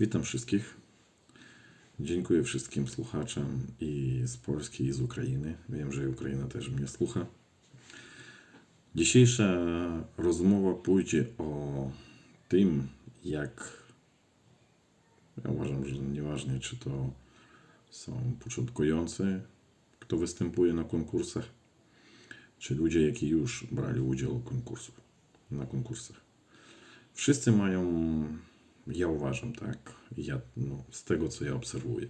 Witam wszystkich. Dziękuję wszystkim słuchaczom i z Polski, i z Ukrainy. Wiem, że Ukraina też mnie słucha. Dzisiejsza rozmowa pójdzie o tym, jak ja uważam, że nieważne, czy to są początkujący, kto występuje na konkursach, czy ludzie, jakie już brali udział w konkursu, na konkursach. Wszyscy mają ja uważam tak, ja, no, z tego co ja obserwuję,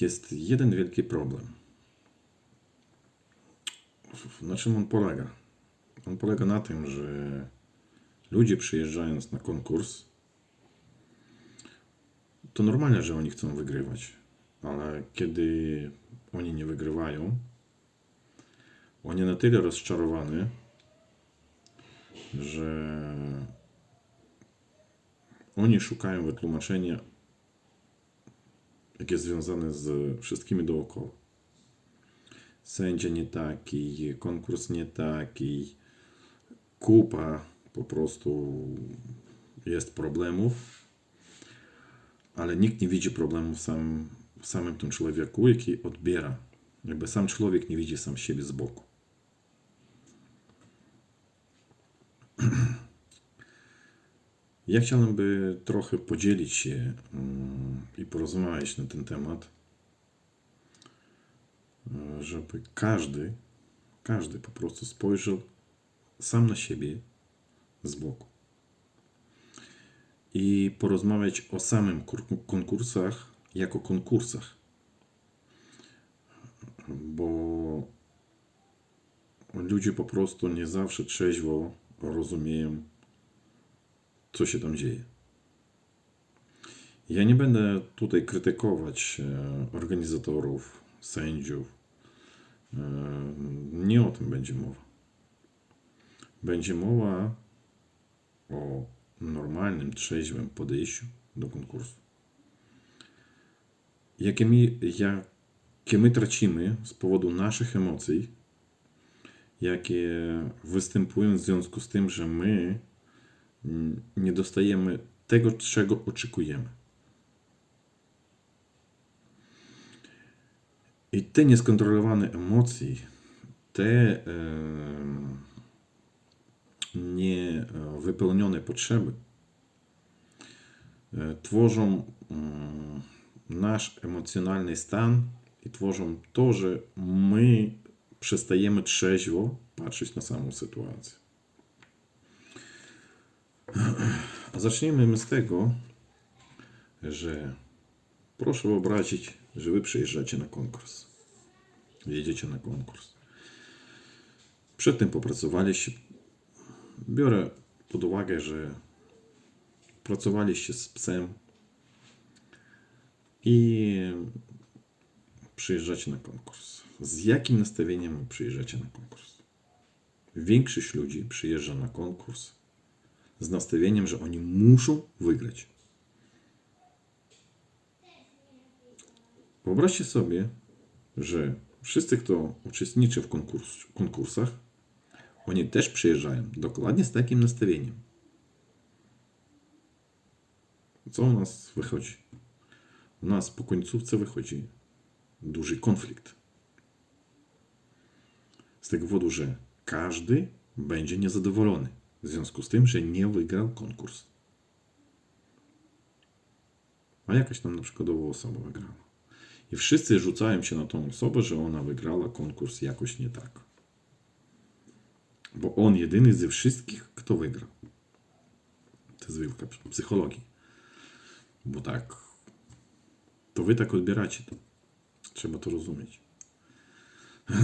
jest jeden wielki problem. Na czym on polega? On polega na tym, że ludzie przyjeżdżając na konkurs, to normalne, że oni chcą wygrywać, ale kiedy oni nie wygrywają, oni na tyle rozczarowani, że oni szukają wytłumaczenia, jakie jest związane z wszystkimi dookoła. Sędzia nie taki, konkurs nie taki, kupa po prostu jest problemów, ale nikt nie widzi problemu w samym, w samym tym człowieku, jaki odbiera. Jakby sam człowiek nie widzi sam siebie z boku. Ja chciałem by trochę podzielić się mm, i porozmawiać na ten temat, e, żeby każdy, każdy po prostu spojrzał sam na siebie z boku. I porozmawiać o samym kur- konkursach jako konkursach. Bo ludzie po prostu nie zawsze trzeźwo rozumieją, co się tam dzieje. Ja nie będę tutaj krytykować e, organizatorów, sędziów. E, Nie o tym będzie mowa. Będzie mowa o normalnym, trzeźwym podejściu do konkursu. Jakie my, jakie my tracimy z powodu naszych emocji, jakie występują w związku z tym, że my nie dostajemy tego, czego oczekujemy. I te nieskontrolowane emocje, te niewypełnione potrzeby e, tworzą mm, nasz emocjonalny stan i tworzą to, że my przestajemy trzeźwo patrzeć na samą sytuację. A zacznijmy my z tego, że proszę wyobrazić, że wy przyjeżdżacie na konkurs. Jedziecie na konkurs. Przedtem popracowaliście. Biorę pod uwagę, że pracowaliście z psem i przyjeżdżacie na konkurs. Z jakim nastawieniem przyjeżdżacie na konkurs? Większość ludzi przyjeżdża na konkurs z nastawieniem, że oni muszą wygrać. Wyobraźcie sobie, że wszyscy, kto uczestniczy w konkurs, konkursach, oni też przyjeżdżają dokładnie z takim nastawieniem. Co u nas wychodzi? U nas po końcówce wychodzi duży konflikt. Z tego powodu, że każdy będzie niezadowolony w związku z tym, że nie wygrał konkurs. A jakaś tam na przykładowo osoba wygrała. I wszyscy rzucają się na tą osobę, że ona wygrała konkurs jakoś nie tak. Bo on jedyny ze wszystkich, kto wygrał. To jest wielka psychologii. Bo tak, to wy tak odbieracie to. Trzeba to rozumieć.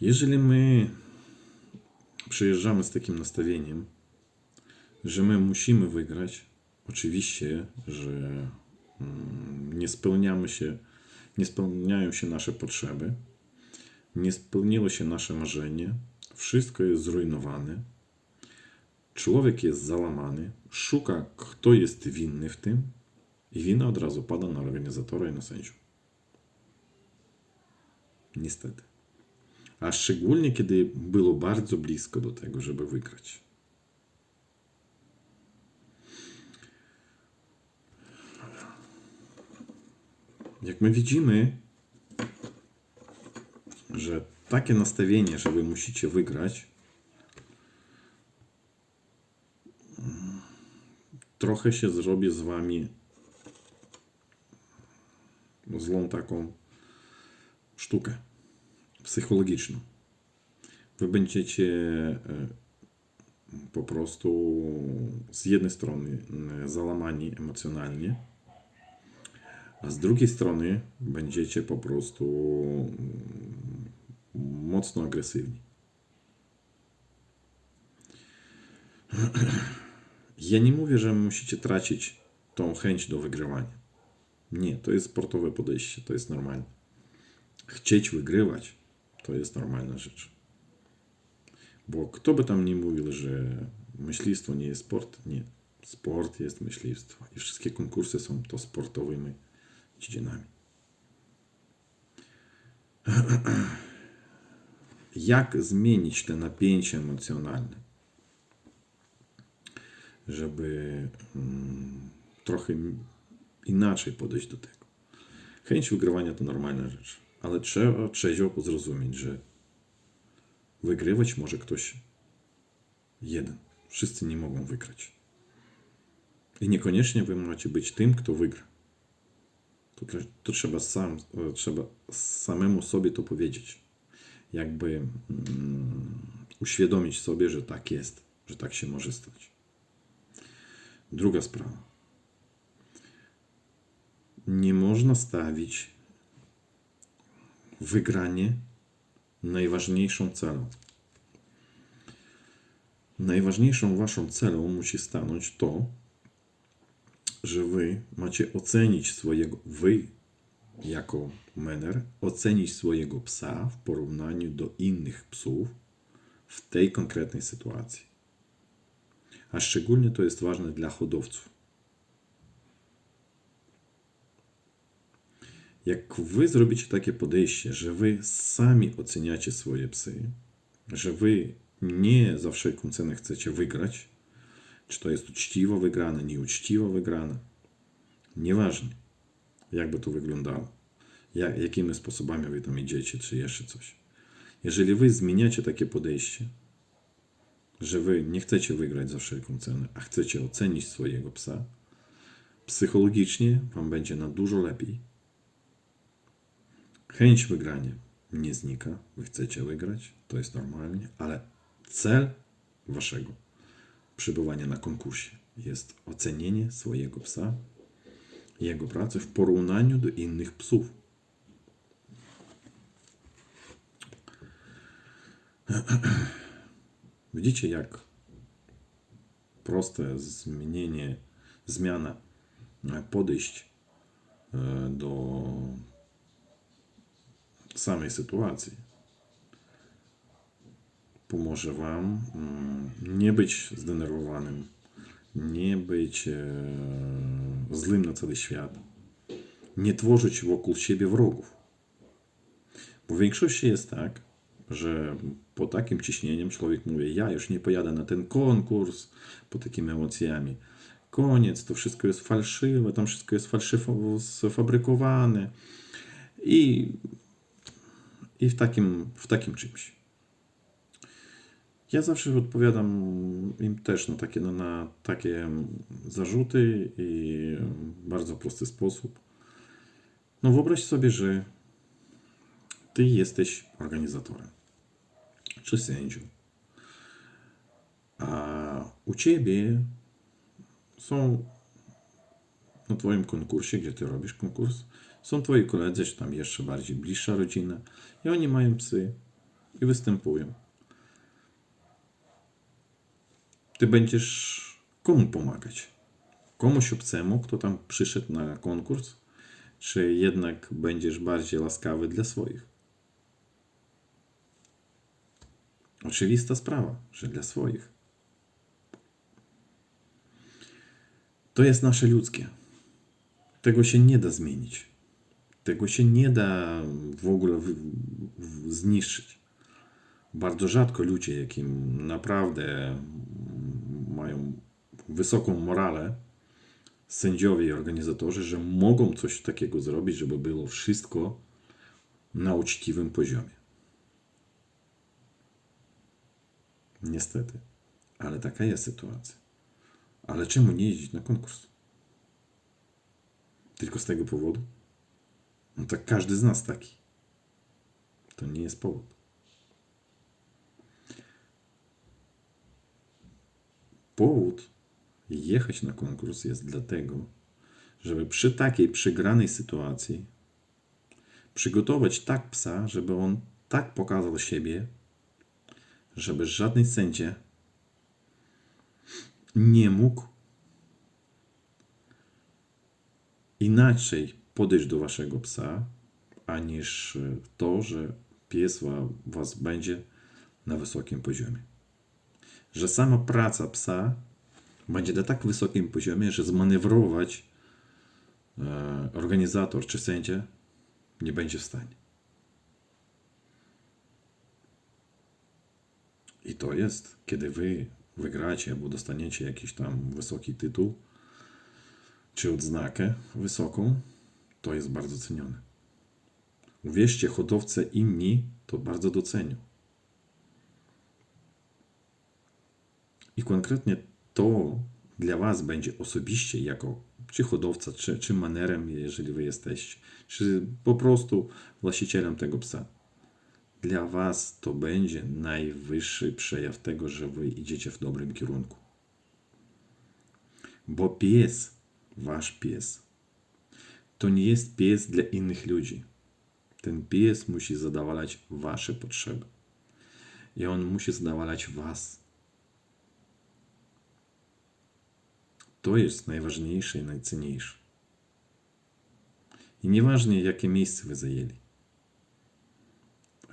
Jeżeli my przyjeżdżamy z takim nastawieniem, że my musimy wygrać, oczywiście, że mm, nie spełniamy się, nie spełniają się nasze potrzeby, nie spełniło się nasze marzenie, wszystko jest zrujnowane, człowiek jest załamany, szuka, kto jest winny w tym, i wina od razu pada na organizatora i na sędziów. Niestety a szczególnie kiedy było bardzo blisko do tego, żeby wygrać. Jak my widzimy, że takie nastawienie, że wy musicie wygrać, trochę się zrobi z wami złą taką sztukę psychologiczną. Wy będziecie e, po prostu z jednej strony e, załamani emocjonalnie, a z drugiej strony będziecie po prostu mm, mocno agresywni. Ja nie mówię, że musicie tracić tą chęć do wygrywania. Nie, to jest sportowe podejście, to jest normalne. Chcieć wygrywać to jest normalna rzecz. Bo kto by tam nie mówił, że myślistwo nie jest sport? Nie. Sport jest myślistwo. I wszystkie konkursy są to sportowymi dziedzinami. Jak zmienić te napięcie emocjonalne, żeby mm, trochę inaczej podejść do tego? Chęć wygrywania to normalna rzecz, ale trzeba trzeźwo zrozumieć, że wygrywać może ktoś jeden. Wszyscy nie mogą wygrać. I niekoniecznie wy macie być tym, kto wygra. To trzeba, sam, e, trzeba samemu sobie to powiedzieć. Jakby mm, uświadomić sobie, że tak jest, że tak się może stać. Druga sprawa. Nie można stawić wygranie najważniejszą celą. Najważniejszą waszą celą musi stanąć to, że wy macie ocenić swojego, wy jako mener, ocenić swojego psa w porównaniu do innych psów w tej konkretnej sytuacji. A szczególnie to jest ważne dla hodowców. Jak wy zrobicie takie podejście, że wy sami oceniacie swoje psy, że wy nie za wszelką cenę chcecie wygrać, czy to jest uczciwo wygrane, nieuczciwo wygrane, nieważne, jakby to wyglądało, jak, jakimi sposobami wy tam idziecie, czy jeszcze coś. Jeżeli wy zmieniacie takie podejście, że wy nie chcecie wygrać za wszelką cenę, a chcecie ocenić swojego psa, psychologicznie wam będzie na dużo lepiej. Chęć wygrania nie znika. Wy chcecie wygrać, to jest normalnie, ale cel waszego przebywania na konkursie jest ocenienie swojego psa, jego pracy w porównaniu do innych psów. Widzicie, jak proste zmienienie, zmiana podejść e, do samej sytuacji pomoże Wam mm, nie być zdenerwowanym, nie być e, złym na cały świat, nie tworzyć wokół siebie wrogów. Bo w większości jest tak, że po takim ciśnieniem człowiek mówi: Ja już nie pojadę na ten konkurs, po takimi emocjami. Koniec, to wszystko jest fałszywe, tam wszystko jest fałszywo sfabrykowane. I, i w, takim, w takim czymś. Ja zawsze odpowiadam im też na takie, na, na takie zarzuty i w bardzo prosty sposób. No wyobraź sobie, że ty jesteś organizatorem czy sędzią, a u ciebie są na twoim konkursie, gdzie ty robisz konkurs, są twoi koledzy, czy tam jeszcze bardziej bliższa rodzina i oni mają psy i występują. Ty będziesz komu pomagać? Komuś obcemu, kto tam przyszedł na konkurs? Czy jednak będziesz bardziej łaskawy dla swoich? Oczywista sprawa, że dla swoich. To jest nasze ludzkie. Tego się nie da zmienić. Tego się nie da w ogóle zniszczyć. Bardzo rzadko ludzie, jakim naprawdę mają wysoką moralę, sędziowie i organizatorzy, że mogą coś takiego zrobić, żeby było wszystko na uczciwym poziomie. Niestety. Ale taka jest sytuacja. Ale czemu nie jeździć na konkurs? Tylko z tego powodu? No tak każdy z nas taki. To nie jest powód. Powód jechać na konkurs jest dlatego, żeby przy takiej przegranej sytuacji przygotować tak psa, żeby on tak pokazał siebie, żeby żadny sędzia nie mógł inaczej podejść do waszego psa, aniż to, że pies wa- was będzie na wysokim poziomie. Że sama praca psa będzie na tak wysokim poziomie, że zmanewrować e, organizator czy sędzia nie będzie w stanie. I to jest, kiedy wy wygracie albo dostaniecie jakiś tam wysoki tytuł, czy odznakę wysoką, to jest bardzo cenione. Uwierzcie, hodowcy inni to bardzo docenią. I konkretnie to dla Was będzie osobiście, jako czy hodowca, czy, czy manerem, jeżeli Wy jesteście, czy po prostu właścicielem tego psa. Dla Was to będzie najwyższy przejaw tego, że Wy idziecie w dobrym kierunku. Bo pies, Wasz pies, to nie jest pies dla innych ludzi. Ten pies musi zadowalać Wasze potrzeby. I on musi zadowalać Was. To jest najważniejsze i najcenniejsze. I nieważne, jakie miejsce wy zajęli.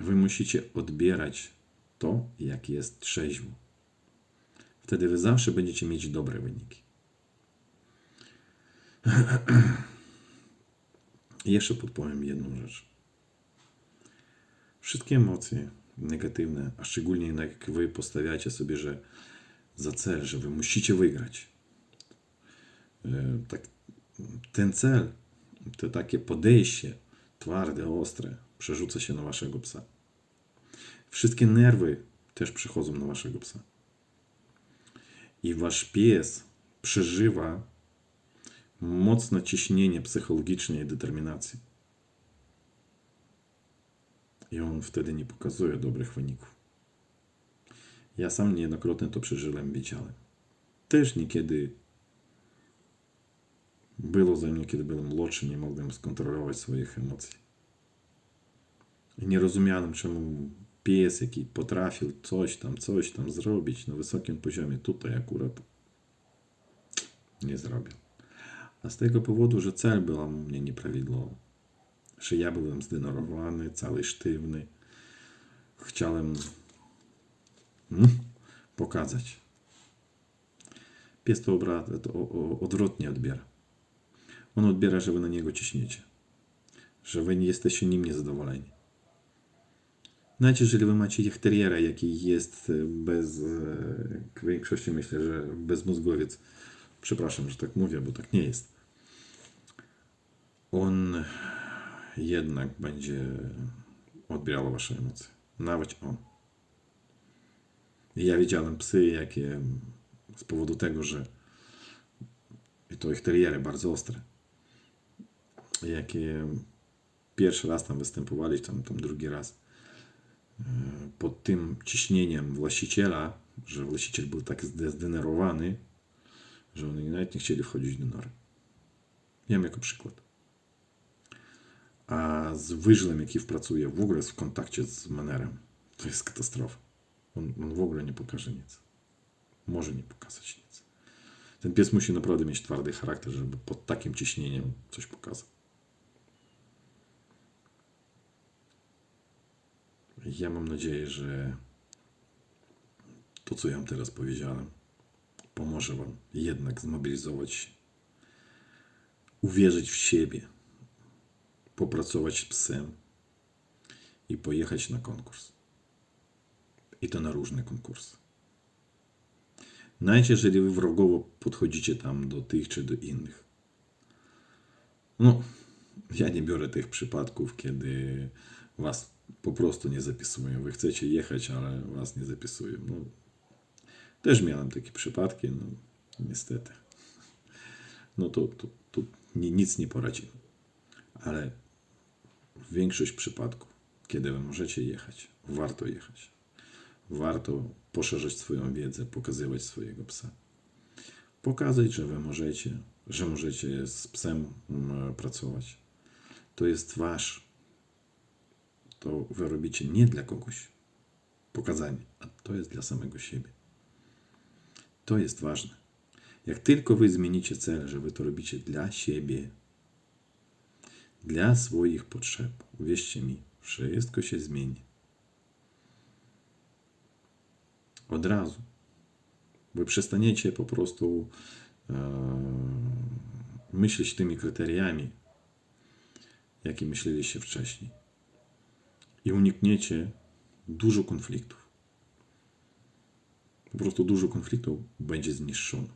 Wy musicie odbierać to, jak jest trzeźwo. Wtedy wy zawsze będziecie mieć dobre wyniki. I jeszcze podpowiem jedną rzecz. Wszystkie emocje negatywne, a szczególnie jak wy postawiacie sobie, że za cel, że wy musicie wygrać, E, tak, ten cel, to takie podejście twarde, ostre, przerzuca się na waszego psa. Wszystkie nerwy też przychodzą na waszego psa. I wasz pies przeżywa mocne ciśnienie psychologiczne i determinację. I on wtedy nie pokazuje dobrych wyników. Ja sam niejednokrotnie to przeżyłem, widziałem. Też niekiedy było ze mnie, kiedy byłem młodszy, nie mogłem skontrolować swoich emocji. I nie rozumiałem, czemu pies, jaki potrafił coś tam, coś tam zrobić na wysokim poziomie, tutaj akurat nie zrobił. A z tego powodu, że cel był u mnie nieprawidłowy. Że ja byłem zdenerwowany, cały sztywny. Chciałem mm, pokazać. Pies to, obra- to odwrotnie odbiera. On odbiera, że wy na niego ciśniecie. Że wy nie jesteście nim niezadowoleni. Nawet jeżeli wy macie jechteriera, jaki jest e, bez, e, w większości myślę, że bezmózgowiec, przepraszam, że tak mówię, bo tak nie jest. On jednak będzie odbierał wasze emocje. Nawet on. Ja widziałem psy, jakie z powodu tego, że i to ich teriery bardzo ostre, jakie pierwszy raz tam występowali, tam, tam drugi raz, e, pod tym ciśnieniem właściciela, że właściciel był tak zdenerwowany, że oni nawet nie chcieli wchodzić do nory. Wiem jako przykład. Z wyżlem, jaki pracuje w ogóle jest w kontakcie z manerem, to jest katastrofa. On, on w ogóle nie pokaże nic. Może nie pokazać nic. Ten pies musi naprawdę mieć twardy charakter, żeby pod takim ciśnieniem coś pokazał. Ja mam nadzieję, że to, co ja wam teraz powiedziałem, pomoże Wam jednak zmobilizować się, uwierzyć w siebie, popracować z psem i pojechać na konkurs. I to na różne konkursy. Nawet jeżeli Wy wrogowo podchodzicie tam do tych czy do innych, No, ja nie biorę tych przypadków, kiedy was po prostu nie zapisują. Wy chcecie jechać, ale was nie zapisują. No, też miałem takie przypadki, no niestety. No to, to, to ni- nic nie poradzimy. Ale większość przypadków, kiedy wy możecie jechać, warto jechać. Warto poszerzać swoją wiedzę, pokazywać swojego psa. Pokazać, że wy możecie, że możecie z psem mm, pracować. To jest wasz. To wy robicie nie dla kogoś. Pokazanie, a to jest dla samego siebie. To jest ważne. Jak tylko wy zmienicie cel, że wy to robicie dla siebie, dla swoich potrzeb, uwierzcie mi, wszystko się zmieni. Od razu. Wy przestaniecie po prostu e, myśleć tymi kryteriami, jakie myśleliście wcześniej. I unikniecie dużo konfliktów. Po prostu dużo konfliktów będzie zniszczono.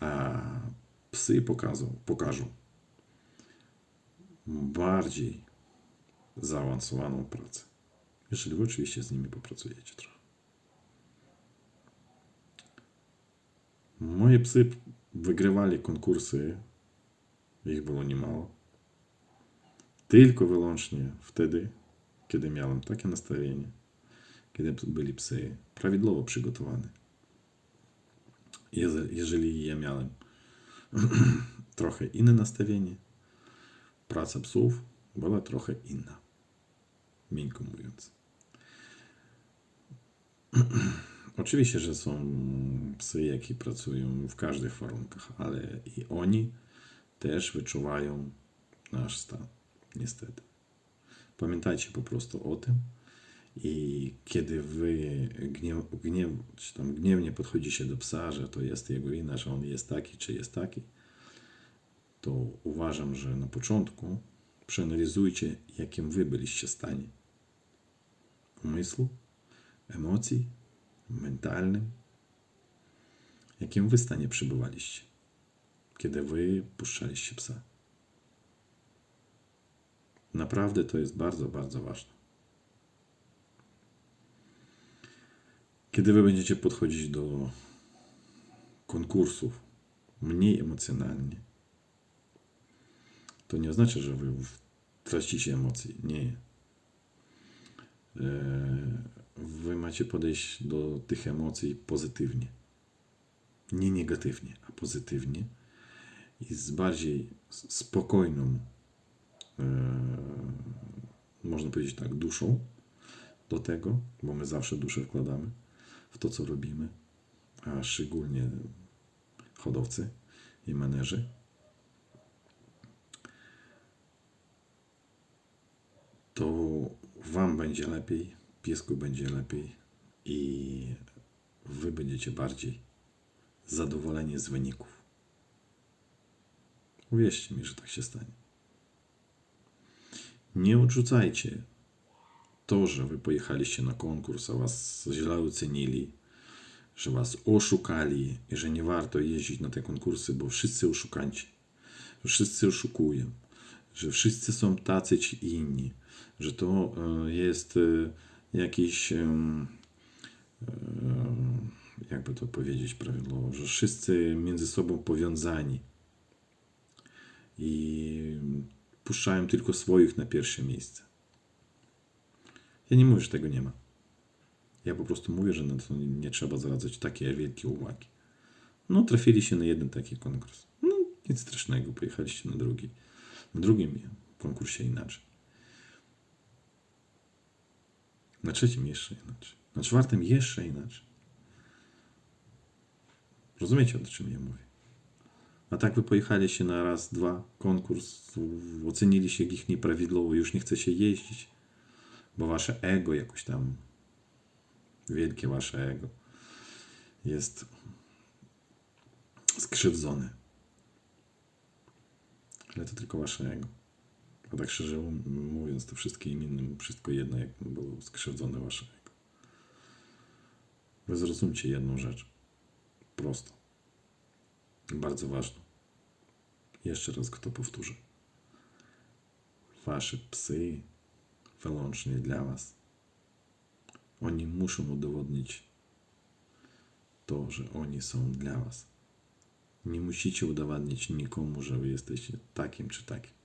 A psy pokażą, pokażą bardziej zaawansowaną pracę. Jeżeli wy oczywiście z nimi popracujecie trochę. Moje psy wygrywali konkursy, ich było niemało. Tylko wyłącznie wtedy, kiedy miałem takie nastawienie, kiedy byli psy prawidłowo przygotowane. Jeżeli ja miałem trochę inne nastawienie, praca psów była trochę inna. Miękko mówiąc. Oczywiście, że są psy, jakie pracują w każdych warunkach, ale i oni też wyczuwają nasz stan. Niestety. Pamiętajcie po prostu o tym i kiedy wy gniew, gniew, tam gniewnie podchodzicie do psa, że to jest jego wina, że on jest taki, czy jest taki, to uważam, że na początku przeanalizujcie, jakim wy byliście stanie umysłu, emocji, mentalnym, jakim wy stanie przebywaliście, kiedy wy puszczaliście psa. Naprawdę to jest bardzo, bardzo ważne. Kiedy wy będziecie podchodzić do konkursów mniej emocjonalnie, to nie oznacza, że wy tracicie emocje. Nie. E, Wy macie podejść do tych emocji pozytywnie. Nie negatywnie, a pozytywnie i z bardziej spokojną, e, można powiedzieć tak, duszą do tego, bo my zawsze duszę wkładamy w to, co robimy, a szczególnie hodowcy i menerzy. To Wam będzie lepiej, piesku będzie lepiej i Wy będziecie bardziej zadowoleni z wyników. Uwierzcie mi, że tak się stanie. Nie odrzucajcie to, że Wy pojechaliście na konkurs, a Was źle ocenili, że Was oszukali i że nie warto jeździć na te konkursy, bo wszyscy oszukanci, wszyscy oszukują, że wszyscy są tacy ci inni, że to e, jest e, jakiś, e, jakby to powiedzieć prawidłowo, że wszyscy między sobą powiązani i puszczają tylko swoich na pierwsze miejsce. Ja nie mówię, że tego nie ma. Ja po prostu mówię, że na to nie, nie trzeba zwracać takie wielkie uwagi. No, trafiliście na jeden taki konkurs. No, nic strasznego, pojechaliście na drugi. W drugim konkursie inaczej. Na trzecim jeszcze inaczej. Na czwartym jeszcze inaczej. Rozumiecie, o czym ja mówię? A tak wy pojechaliście na raz, dwa konkurs, oceniliście ich nieprawidłowo, już nie chcecie jeździć, bo wasze ego jakoś tam, wielkie wasze ego, jest skrzywdzone. Ale to tylko wasze ego. A tak szczerze mówiąc, to wszystkim innym wszystko jedno, jak było skrzywdzone wasze. Wy zrozumcie jedną rzecz. Prosto. Bardzo ważną. Jeszcze raz to powtórzę. Wasze psy wyłącznie dla was. Oni muszą udowodnić to, że oni są dla was. Nie musicie udowadniać nikomu, że wy jesteście takim czy takim.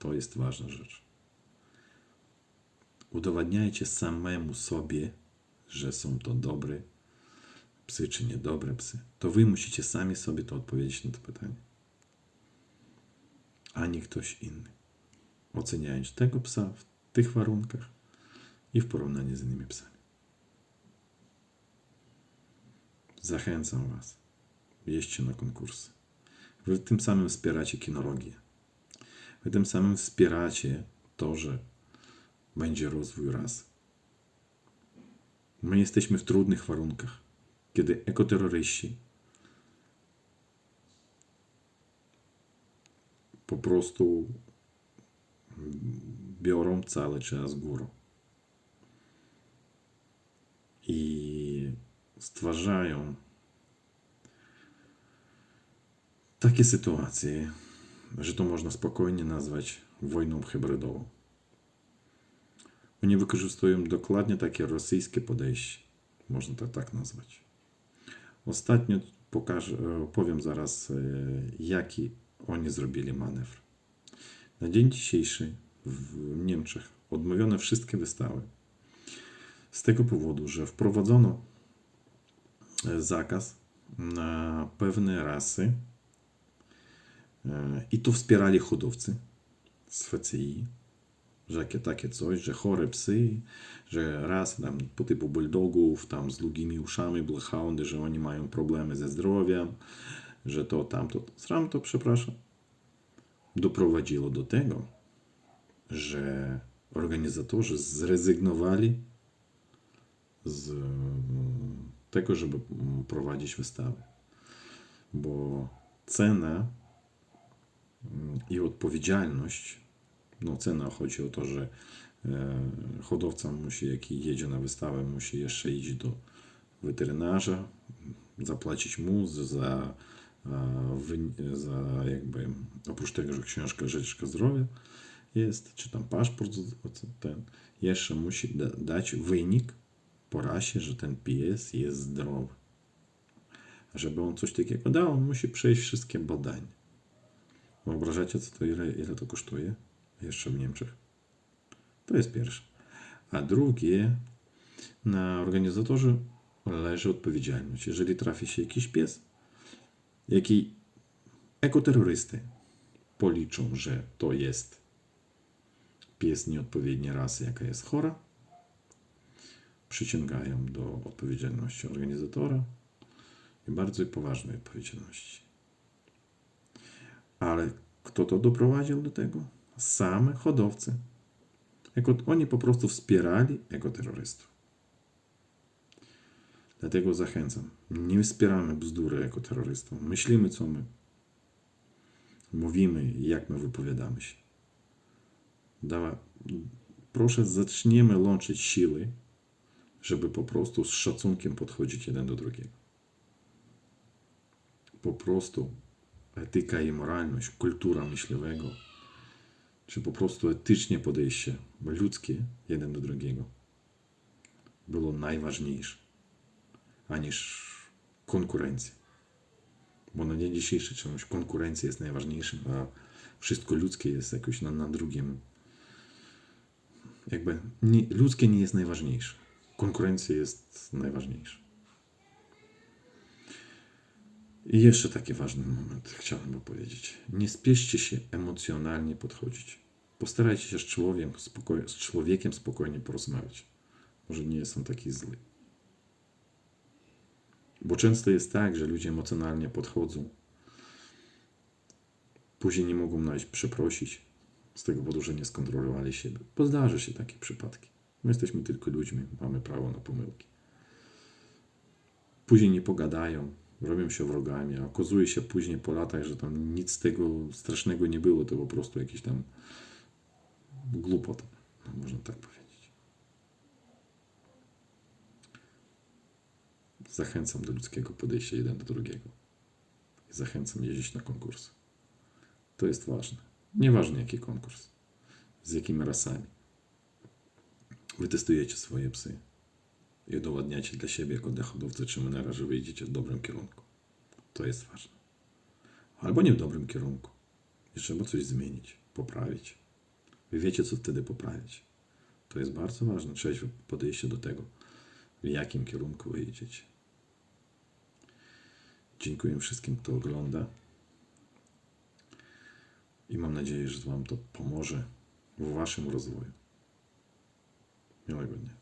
To jest ważna rzecz. Udowadniajcie samemu sobie, że są to dobre psy czy niedobre psy. To wy musicie sami sobie to odpowiedzieć na to pytanie. A nie ktoś inny. Oceniając tego psa w tych warunkach i w porównaniu z innymi psami. Zachęcam Was. Jeźdźcie na konkursy. Wy tym samym wspieracie kinologię. Wy tym samym wspieracie to, że będzie rozwój ras. My jesteśmy w trudnych warunkach, kiedy ekoterroryści po prostu biorą cały czas górę. I stwarzają takie sytuacje, że to można spokojnie nazwać wojną hybrydową. Oni wykorzystują dokładnie takie rosyjskie podejście. Można to tak nazwać. Ostatnio pokażę, powiem zaraz, e, jaki oni zrobili manewr. Na dzień dzisiejszy w Niemczech odmówiono wszystkie wystawy. Z tego powodu, że wprowadzono e, zakaz na pewne rasy i to wspierali hodowcy z FCI, że takie coś, że chore psy, że raz tam po typu bulldogów, tam z długimi uszami, bloodhoundy, że oni mają problemy ze zdrowiem, że to tamto. Sram to, przepraszam, doprowadziło do tego, że organizatorzy zrezygnowali z tego, żeby prowadzić wystawy. Bo cena i odpowiedzialność, no cena chodzi o to, że e, hodowca musi, jaki jedzie na wystawę, musi jeszcze iść do weterynarza, zapłacić mu za, wy- za jakby, oprócz tego, że książka Rzeczka Zdrowia jest, czy tam paszport, ten, jeszcze musi da- dać wynik po rasie, że ten pies jest zdrowy. Żeby on coś takiego dał, on musi przejść wszystkie badania. Wyobrażacie, co to, ile, ile to kosztuje? Jeszcze w Niemczech. To jest pierwsze. A drugie, na organizatorze leży odpowiedzialność. Jeżeli trafi się jakiś pies, jaki ekoterrorysty policzą, że to jest pies nieodpowiedniej rasy, jaka jest chora, przyciągają do odpowiedzialności organizatora i bardzo poważnej odpowiedzialności. Ale kto to doprowadził do tego? Same hodowcy. Jako, oni po prostu wspierali ekoterrorystów. Dlatego zachęcam. Nie wspieramy bzdury ekoterrorystów. Myślimy, co my mówimy, jak my wypowiadamy się. Proszę, zaczniemy łączyć siły, żeby po prostu z szacunkiem podchodzić jeden do drugiego. Po prostu etyka i moralność, kultura myśliwego, czy po prostu etycznie podejście ludzkie jeden do drugiego było najważniejsze, aniż konkurencja. Bo na dzień dzisiejszy czemuś konkurencja jest najważniejszym, a wszystko ludzkie jest jakoś na, na drugim. Jakby nie, ludzkie nie jest najważniejsze. Konkurencja jest najważniejsza. I jeszcze taki ważny moment chciałbym powiedzieć. Nie spieszcie się emocjonalnie podchodzić. Postarajcie się z człowiekiem, spokoj, z człowiekiem spokojnie porozmawiać. Może nie jest on taki zły. Bo często jest tak, że ludzie emocjonalnie podchodzą, później nie mogą nawet przeprosić z tego powodu, że nie skontrolowali siebie. Bo zdarzy się takie przypadki. My jesteśmy tylko ludźmi, mamy prawo na pomyłki. Później nie pogadają, robią się wrogami, a okazuje się później po latach, że tam nic z tego strasznego nie było, to po prostu jakiś tam głupot, no, można tak powiedzieć. Zachęcam do ludzkiego podejścia jeden do drugiego. I zachęcam jeździć na konkursy. To jest ważne. Nieważne jaki konkurs, z jakimi rasami. Wy testujecie swoje psy i udowadniacie dla siebie jako dla hodowcy czy menera, że wyjdziecie w dobrym kierunku. To jest ważne. Albo nie w dobrym kierunku. I trzeba coś zmienić, poprawić. Wy wiecie, co wtedy poprawić. To jest bardzo ważne, trzeźwe podejście do tego, w jakim kierunku wy idziecie. Dziękuję wszystkim, kto ogląda. I mam nadzieję, że Wam to pomoże w Waszym rozwoju. Miłego dnia.